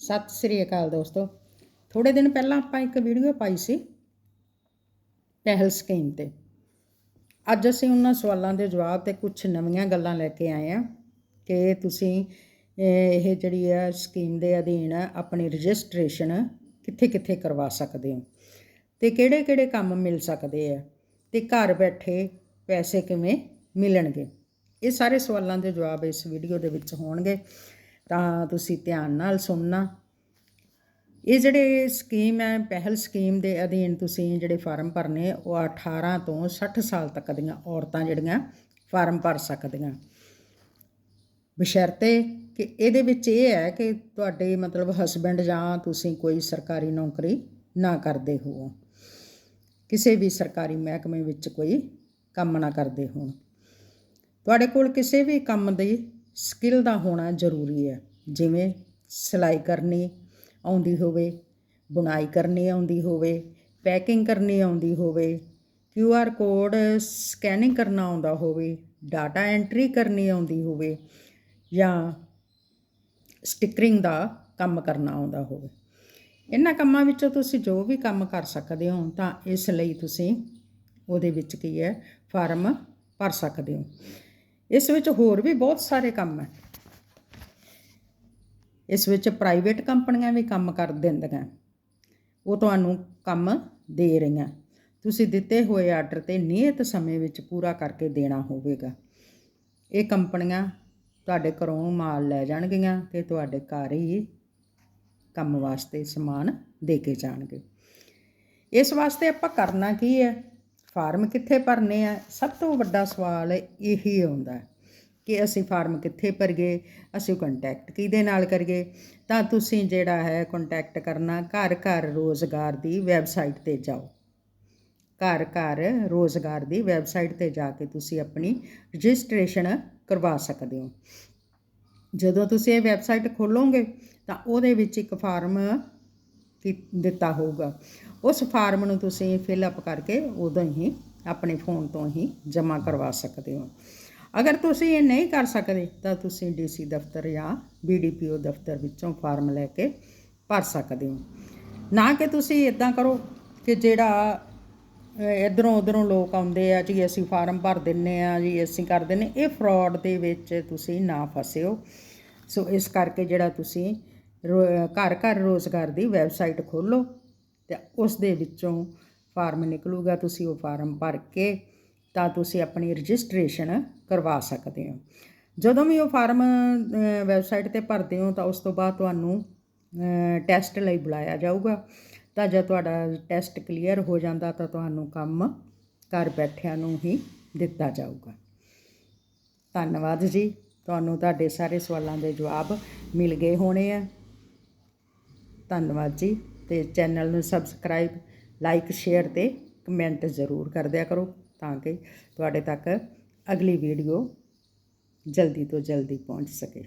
ਸਤਿ ਸ੍ਰੀ ਅਕਾਲ ਦੋਸਤੋ। ਥੋੜੇ ਦਿਨ ਪਹਿਲਾਂ ਆਪਾਂ ਇੱਕ ਵੀਡੀਓ ਪਾਈ ਸੀ ਪਹਿਲ ਸਕੀਮ ਤੇ। ਅੱਜ ਅਸੀਂ ਉਹਨਾਂ ਸਵਾਲਾਂ ਦੇ ਜਵਾਬ ਤੇ ਕੁਝ ਨਵੀਆਂ ਗੱਲਾਂ ਲੈ ਕੇ ਆਏ ਆ ਕਿ ਤੁਸੀਂ ਇਹ ਜਿਹੜੀ ਹੈ ਸਕੀਮ ਦੇ ਅਧੀਨ ਆਪਣੀ ਰਜਿਸਟ੍ਰੇਸ਼ਨ ਕਿੱਥੇ-ਕਿੱਥੇ ਕਰਵਾ ਸਕਦੇ ਹੋ ਤੇ ਕਿਹੜੇ-ਕਿਹੜੇ ਕੰਮ ਮਿਲ ਸਕਦੇ ਆ ਤੇ ਘਰ ਬੈਠੇ ਪੈਸੇ ਕਿਵੇਂ ਮਿਲਣਗੇ। ਇਹ ਸਾਰੇ ਸਵਾਲਾਂ ਦੇ ਜਵਾਬ ਇਸ ਵੀਡੀਓ ਦੇ ਵਿੱਚ ਹੋਣਗੇ। ਤਾਂ ਤੁਸੀਂ ਧਿਆਨ ਨਾਲ ਸੁਣਨਾ। ਇਹ ਜਿਹੜੇ ਸਕੀਮ ਹੈ, ਪਹਿਲ ਸਕੀਮ ਦੇ ਅਧੀਨ ਤੁਸੀਂ ਜਿਹੜੇ ਫਾਰਮ ਭਰਨੇ, ਉਹ 18 ਤੋਂ 60 ਸਾਲ ਤੱਕ ਦੀਆਂ ਔਰਤਾਂ ਜਿਹੜੀਆਂ ਫਾਰਮ ਭਰ ਸਕਦੀਆਂ। ਬਸ਼ਰਤੇ ਕਿ ਇਹਦੇ ਵਿੱਚ ਇਹ ਹੈ ਕਿ ਤੁਹਾਡੇ ਮਤਲਬ ਹਸਬੰਡ ਜਾਂ ਤੁਸੀਂ ਕੋਈ ਸਰਕਾਰੀ ਨੌਕਰੀ ਨਾ ਕਰਦੇ ਹੋ ਕਿਸੇ ਵੀ ਸਰਕਾਰੀ ਮਹਿਕਮੇ ਵਿੱਚ ਕੋਈ ਕੰਮ ਨਾ ਕਰਦੇ ਹੋ ਤੁਹਾਡੇ ਕੋਲ ਕਿਸੇ ਵੀ ਕੰਮ ਦੀ ਸਕਿੱਲ ਦਾ ਹੋਣਾ ਜ਼ਰੂਰੀ ਹੈ। ਜਿਵੇਂ ਸਿਲਾਈ ਕਰਨੀ ਆਉਂਦੀ ਹੋਵੇ, ਬੁਣਾਈ ਕਰਨੀ ਆਉਂਦੀ ਹੋਵੇ, ਪੈਕਿੰਗ ਕਰਨੀ ਆਉਂਦੀ ਹੋਵੇ, ਕਿਊ ਆਰ ਕੋਡ ਸਕੈਨਿੰਗ ਕਰਨਾ ਆਉਂਦਾ ਹੋਵੇ, ਡਾਟਾ ਐਂਟਰੀ ਕਰਨੀ ਆਉਂਦੀ ਹੋਵੇ ਜਾਂ ਸਟਿਕਰਿੰਗ ਦਾ ਕੰਮ ਕਰਨਾ ਆਉਂਦਾ ਹੋਵੇ। ਇਹਨਾਂ ਕੰਮਾਂ ਵਿੱਚੋਂ ਤੁਸੀਂ ਜੋ ਵੀ ਕੰਮ ਕਰ ਸਕਦੇ ਹੋ, ਤਾਂ ਇਸ ਲਈ ਤੁਸੀਂ ਉਹਦੇ ਵਿੱਚ ਕੀ ਹੈ, ਫਾਰਮ ਭਰ ਸਕਦੇ ਹੋ। ਇਸ ਵਿੱਚ ਹੋਰ ਵੀ ਬਹੁਤ ਸਾਰੇ ਕੰਮ ਹੈ। ਇਸ ਵਿੱਚ ਪ੍ਰਾਈਵੇਟ ਕੰਪਨੀਆਂ ਵੀ ਕੰਮ ਕਰ ਦਿੰਦੀਆਂ। ਉਹ ਤੁਹਾਨੂੰ ਕੰਮ ਦੇ ਰਹੀਆਂ। ਤੁਸੀਂ ਦਿੱਤੇ ਹੋਏ ਆਰਡਰ ਤੇ ਨਿਯਤ ਸਮੇਂ ਵਿੱਚ ਪੂਰਾ ਕਰਕੇ ਦੇਣਾ ਹੋਵੇਗਾ। ਇਹ ਕੰਪਨੀਆਂ ਤੁਹਾਡੇ ਘਰੋਂ ਮਾਲ ਲੈ ਜਾਣਗੀਆਂ ਤੇ ਤੁਹਾਡੇ ਘਰ ਹੀ ਕੰਮ ਵਾਸਤੇ ਸਮਾਨ ਦੇ ਕੇ ਜਾਣਗੇ। ਇਸ ਵਾਸਤੇ ਆਪਾਂ ਕਰਨਾ ਕੀ ਹੈ? ਫਾਰਮ ਕਿੱਥੇ ਭਰਨੇ ਆ? ਸਭ ਤੋਂ ਵੱਡਾ ਸਵਾਲ ਇਹੀ ਆਉਂਦਾ ਕਿ ਅਸੀਂ ਫਾਰਮ ਕਿੱਥੇ ਭਰੀਏ? ਅਸੀਂ ਕੰਟੈਕਟ ਕਿਹਦੇ ਨਾਲ ਕਰੀਏ? ਤਾਂ ਤੁਸੀਂ ਜਿਹੜਾ ਹੈ ਕੰਟੈਕਟ ਕਰਨਾ ਘਰ ਘਰ ਰੋਜ਼ਗਾਰ ਦੀ ਵੈਬਸਾਈਟ ਤੇ ਜਾਓ। ਘਰ ਘਰ ਰੋਜ਼ਗਾਰ ਦੀ ਵੈਬਸਾਈਟ ਤੇ ਜਾ ਕੇ ਤੁਸੀਂ ਆਪਣੀ ਰਜਿਸਟ੍ਰੇਸ਼ਨ ਕਰਵਾ ਸਕਦੇ ਹੋ। ਜਦੋਂ ਤੁਸੀਂ ਇਹ ਵੈਬਸਾਈਟ ਖੋਲੋਗੇ ਤਾਂ ਉਹਦੇ ਵਿੱਚ ਇੱਕ ਫਾਰਮ ਦਿੱਤਾ ਹੋਊਗਾ। ਉਸ ਫਾਰਮ ਨੂੰ ਤੁਸੀਂ ਫਿਲ ਅਪ ਕਰਕੇ ਉਦੋਂ ਹੀ ਆਪਣੇ ਫੋਨ ਤੋਂ ਹੀ ਜਮ੍ਹਾਂ ਕਰਵਾ ਸਕਦੇ ਹੋ। ਅਗਰ ਤੁਸੀਂ ਇਹ ਨਹੀਂ ਕਰ ਸਕਦੇ, ਤਾਂ ਤੁਸੀਂ ਡੀਸੀ ਦਫ਼ਤਰ ਜਾਂ ਬੀਡੀਪੀਓ ਦਫ਼ਤਰ ਵਿੱਚੋਂ ਫਾਰਮ ਲੈ ਕੇ ਭਰ ਸਕਦੇ ਹੋ। ਨਾ ਕਿ ਤੁਸੀਂ ਇਦਾਂ ਕਰੋ ਕਿ ਜਿਹੜਾ ਇਧਰੋਂ ਉਧਰੋਂ ਲੋਕ ਆਉਂਦੇ ਆ, ਜੀ ਅਸੀਂ ਫਾਰਮ ਭਰ ਦਿੰਨੇ ਆ, ਜੀ ਅਸੀਂ ਕਰ ਦਿੰਨੇ, ਇਹ ਫਰਾਡ ਦੇ ਵਿੱਚ ਤੁਸੀਂ ਨਾ ਫਸਿਓ। ਸੋ ਇਸ ਕਰਕੇ ਜਿਹੜਾ ਤੁਸੀਂ ਘਰ ਘਰ ਰੋਜ਼ਗਾਰ ਦੀ ਵੈਬਸਾਈਟ ਖੋਲੋ ਤੇ ਉਸ ਦੇ ਵਿੱਚੋਂ ਫਾਰਮ ਨਿਕਲੂਗਾ, ਤੁਸੀਂ ਉਹ ਫਾਰਮ ਭਰ ਕੇ ਤਾਂ ਤੁਸੀਂ ਆਪਣੀ ਰਜਿਸਟ੍ਰੇਸ਼ਨ ਕਰਵਾ ਸਕਦੇ ਹੋ। ਜਦੋਂ ਵੀ ਉਹ ਫਾਰਮ ਵੈਬਸਾਈਟ ਤੇ ਭਰਦੇ ਹੋ ਤਾਂ ਉਸ ਤੋਂ ਬਾਅਦ ਤੁਹਾਨੂੰ ਟੈਸਟ ਲਈ ਬੁਲਾਇਆ ਜਾਊਗਾ। ਤਾਂ ਜਦ ਤੁਹਾਡਾ ਟੈਸਟ ਕਲੀਅਰ ਹੋ ਜਾਂਦਾ ਤਾਂ ਤੁਹਾਨੂੰ ਕੰਮ ਘਰ ਬੈਠਿਆਂ ਨੂੰ ਹੀ ਦਿੱਤਾ ਜਾਊਗਾ। ਧੰਨਵਾਦ ਜੀ, ਤੁਹਾਨੂੰ ਤੁਹਾਡੇ ਸਾਰੇ ਸਵਾਲਾਂ ਦੇ ਜਵਾਬ ਮਿਲ ਗਏ ਹੋਣੇ ਆ। ਧੰਨਵਾਦ ਜੀ ਤੇ ਚੈਨਲ ਨੂੰ ਸਬਸਕ੍ਰਾਈਬ, ਲਾਈਕ, ਸ਼ੇਅਰ ਤੇ ਕਮੈਂਟ ਜ਼ਰੂਰ ਕਰ ਦਿਆ ਕਰੋ ਤਾਂ ਕਿ ਤੁਹਾਡੇ ਤੱਕ ਅਗਲੀ ਵੀਡੀਓ ਜਲਦੀ ਤੋਂ ਜਲਦੀ ਪਹੁੰਚ ਸਕੇ।